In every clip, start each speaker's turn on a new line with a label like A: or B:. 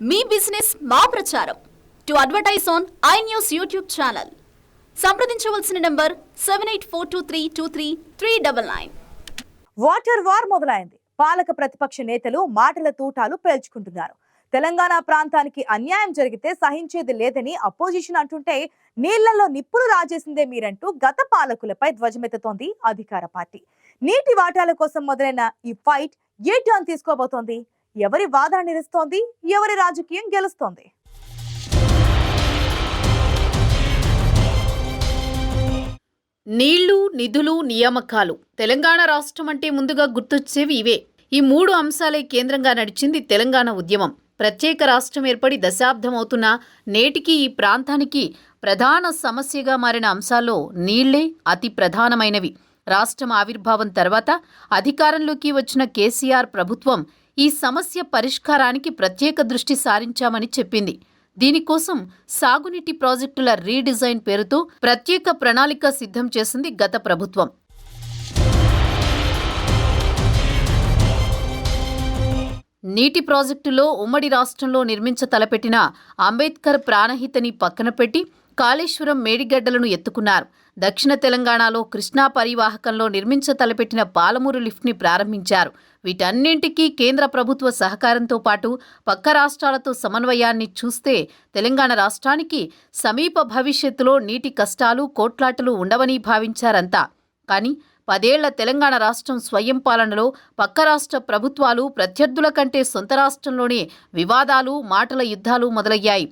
A: మీ business మా ప్రచారం. To advertise on I news YouTube channel. సంప్రదించవలసిన number seven eight four two three two three three double nine.
B: Water war మొదలైంది. పాలక ప్రతిపక్ష నేతలు మాటల తూటాలు పేల్చుకుంటున్నారు. తెలంగాణ ప్రాంతానికి అన్యాయం జరిగితే సహించేది లేదని అపోజిషన్ అంటుంటే నీళ్ళలో నిప్పులు రాజేసిందే మీరంటూ గత పాలకులపై ధ్వజమెత్తుతోంది అధికార పార్టీ. నీటి వాటాల కోసం మొదలైన ఈ ఫైట్ ఏ టర్న్ తీసుకోబోతోంది? ఎవరి వాదన నిలుస్తోంది ఎవరి రాజకీయం గెలుస్తోంది?
C: నీళ్ళు నిధులు నియామకాలు తెలంగాణ రాష్ట్రం అంటే ముందుగా గుర్తొచ్చేవి ఇవే. ఈ మూడు అంశాలే కేంద్రంగా నడిచింది తెలంగాణ ఉద్యమం. ప్రత్యేక రాష్ట్రం ఏర్పడి దశాబ్దం అవుతున్న నేటికి ఈ ప్రాంతానికి ప్రధాన సమస్యగా మారిన అంశాల్లో నీళ్ళే అతి ప్రధానమైనవి. రాష్ట్రం ఆవిర్భావం తర్వాత అధికారంలోకి వచ్చిన కేసీఆర్ ప్రభుత్వం ఈ సమస్య పరిష్కారానికి ప్రత్యేక దృష్టి సారించామని చెప్పింది. దీనికోసం సాగునీటి ప్రాజెక్టుల రీడిజైన్ పేరుతో ప్రత్యేక ప్రణాళిక సిద్ధం చేసింది గత ప్రభుత్వం. నీటి ప్రాజెక్టులో ఉమ్మడి రాష్ట్రంలో నిర్మించ తలపెట్టిన అంబేద్కర్ ప్రాణహితని పక్కన పెట్టి కాళేశ్వరం మేడిగడ్డలను ఎత్తుకున్నారు. దక్షిణ తెలంగాణలో కృష్ణా పరివాహకంలో నిర్మించ తలపెట్టిన పాలమూరు లిఫ్ట్ని ప్రారంభించారు. వీటన్నింటికీ కేంద్ర ప్రభుత్వ సహకారంతో పాటు పక్క రాష్ట్రాలతో సమన్వయాన్ని చూస్తే తెలంగాణ రాష్ట్రానికి సమీప భవిష్యత్తులో నీటి కష్టాలు కోట్లాటలు ఉండవని భావించారంతా. కానీ పదేళ్ళ తెలంగాణ రాష్ట్రం స్వయం పాలనలో పక్క రాష్ట్ర ప్రభుత్వాలు ప్రత్యర్థుల కంటే సొంత రాష్ట్రంలోనే వివాదాలు మాటల యుద్ధాలు మొదలయ్యాయి.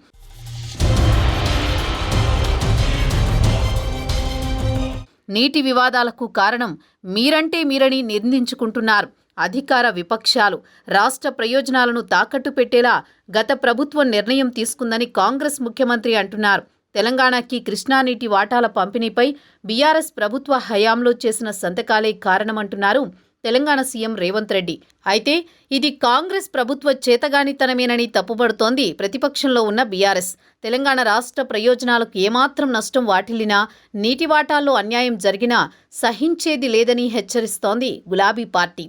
C: నీటి వివాదాలకు కారణం మీరంటే మీరని నిర్ణయించుకుంటున్నారు. అధికార విపక్షాలు రాష్ట్ర ప్రయోజనాలను తాకట్టు పెట్టేలా గత ప్రభుత్వం నిర్ణయం తీసుకుందని కాంగ్రెస్ ముఖ్యమంత్రి అంటున్నారు. తెలంగాణకి కృష్ణానీటి వాటాల పంపిణీపై బీఆర్ఎస్ ప్రభుత్వ హయాంలో చేసిన సంతకాలే కారణమంటున్నారు. తెలంగాణ సీఎం రేవంత్ రెడ్డి. అయితే ఇది కాంగ్రెస్ ప్రభుత్వ చేతగానితనమేనని తప్పుపడుతోంది ప్రతిపక్షంలో ఉన్న బీఆర్ఎస్. తెలంగాణ రాష్ట్ర ప్రయోజనాలకు ఏమాత్రం నష్టం వాటిల్లినా నీటి వాటాల్లో అన్యాయం జరిగినా సహించేది లేదని హెచ్చరిస్తోంది గులాబీ పార్టీ.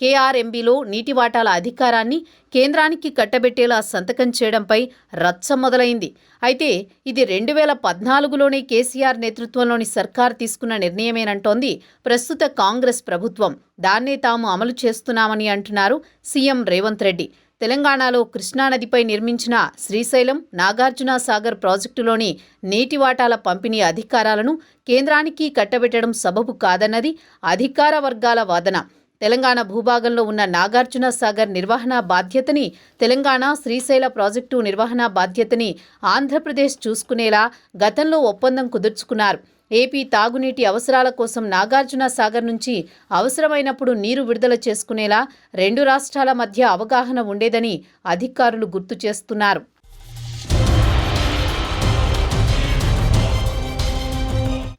C: కేఆర్ఎంబీలో నీటి వాటాల అధికారాన్ని కేంద్రానికి కట్టబెట్టేలా సంతకం చేయడంపై రచ్చ మొదలైంది. అయితే ఇది రెండు వేల పద్నాలుగులోనే కేసీఆర్ నేతృత్వంలోని సర్కార్ తీసుకున్న నిర్ణయమేనంటోంది ప్రస్తుత కాంగ్రెస్ ప్రభుత్వం. దాన్నే తాము అమలు చేస్తున్నామని అంటున్నారు సీఎం రేవంత్ రెడ్డి. తెలంగాణలో కృష్ణానదిపై నిర్మించిన శ్రీశైలం నాగార్జున సాగర్ ప్రాజెక్టులోని నీటి వాటాల పంపిణీ అధికారాలను కేంద్రానికి కట్టబెట్టడం సబబు కాదన్నది అధికార వర్గాల వాదన. తెలంగాణ భూభాగంలో ఉన్న నాగార్జున సాగర్ నిర్వహణ బాధ్యతని తెలంగాణ శ్రీశైల ప్రాజెక్టు నిర్వహణ బాధ్యతని ఆంధ్రప్రదేశ్ చూసుకునేలా గతంలో ఒప్పందం కుదుర్చుకున్నారు. ఏపీ తాగునీటి అవసరాల కోసం నాగార్జున సాగర్ నుంచి అవసరమైనప్పుడు నీరు విడుదల చేసుకునేలా రెండు రాష్ట్రాల మధ్య అవగాహన ఉండేదని అధికారులు గుర్తు చేస్తున్నారు.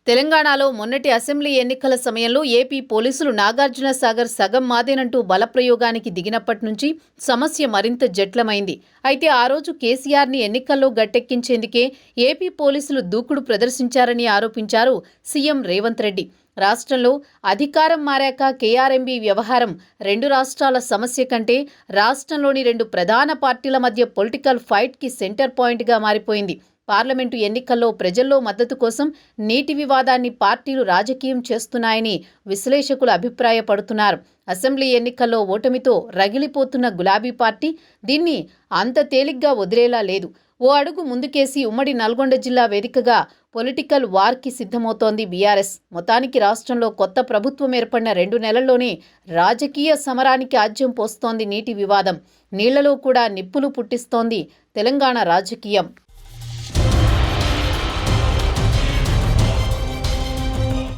C: తెలంగాణలో మొన్నటి అసెంబ్లీ ఎన్నికల సమయంలో ఏపీ పోలీసులు నాగార్జున సాగర్ సగం మాదేనంటూ బలప్రయోగానికి దిగినప్పటి నుంచి సమస్య మరింత జట్లమైంది. అయితే ఆ రోజు కేసీఆర్ని ఎన్నికల్లో గట్టెక్కించేందుకే ఏపీ పోలీసులు దూకుడు ప్రదర్శించారని ఆరోపించారు సీఎం రేవంత్ రెడ్డి. రాష్ట్రంలో అధికారం మారాక కేఆర్ఎంబీ వ్యవహారం రెండు రాష్ట్రాల సమస్య కంటే రాష్ట్రంలోని రెండు ప్రధాన పార్టీల మధ్య పొలిటికల్ ఫైట్కి సెంటర్ పాయింట్గా మారిపోయింది. పార్లమెంటు ఎన్నికల్లో ప్రజల్లో మద్దతు కోసం నీటి వివాదాన్ని పార్టీలు రాజకీయం చేస్తున్నాయని విశ్లేషకులు అభిప్రాయపడుతున్నారు. అసెంబ్లీ ఎన్నికల్లో ఓటమితో రగిలిపోతున్న గులాబీ పార్టీ దీన్ని అంత తేలిగ్గా వదిలేలా లేదు. ఓ అడుగు ముందుకేసి ఉమ్మడి నల్గొండ జిల్లా వేదికగా పొలిటికల్ వార్కి సిద్ధమవుతోంది బీఆర్ఎస్. మొత్తానికి రాష్ట్రంలో కొత్త ప్రభుత్వం ఏర్పడిన రెండు నెలల్లోనే రాజకీయ సమరానికి ఆజ్యం పోస్తోంది నీటి వివాదం. నీళ్ళలో కూడా నిప్పులు పుట్టిస్తోంది తెలంగాణ రాజకీయం.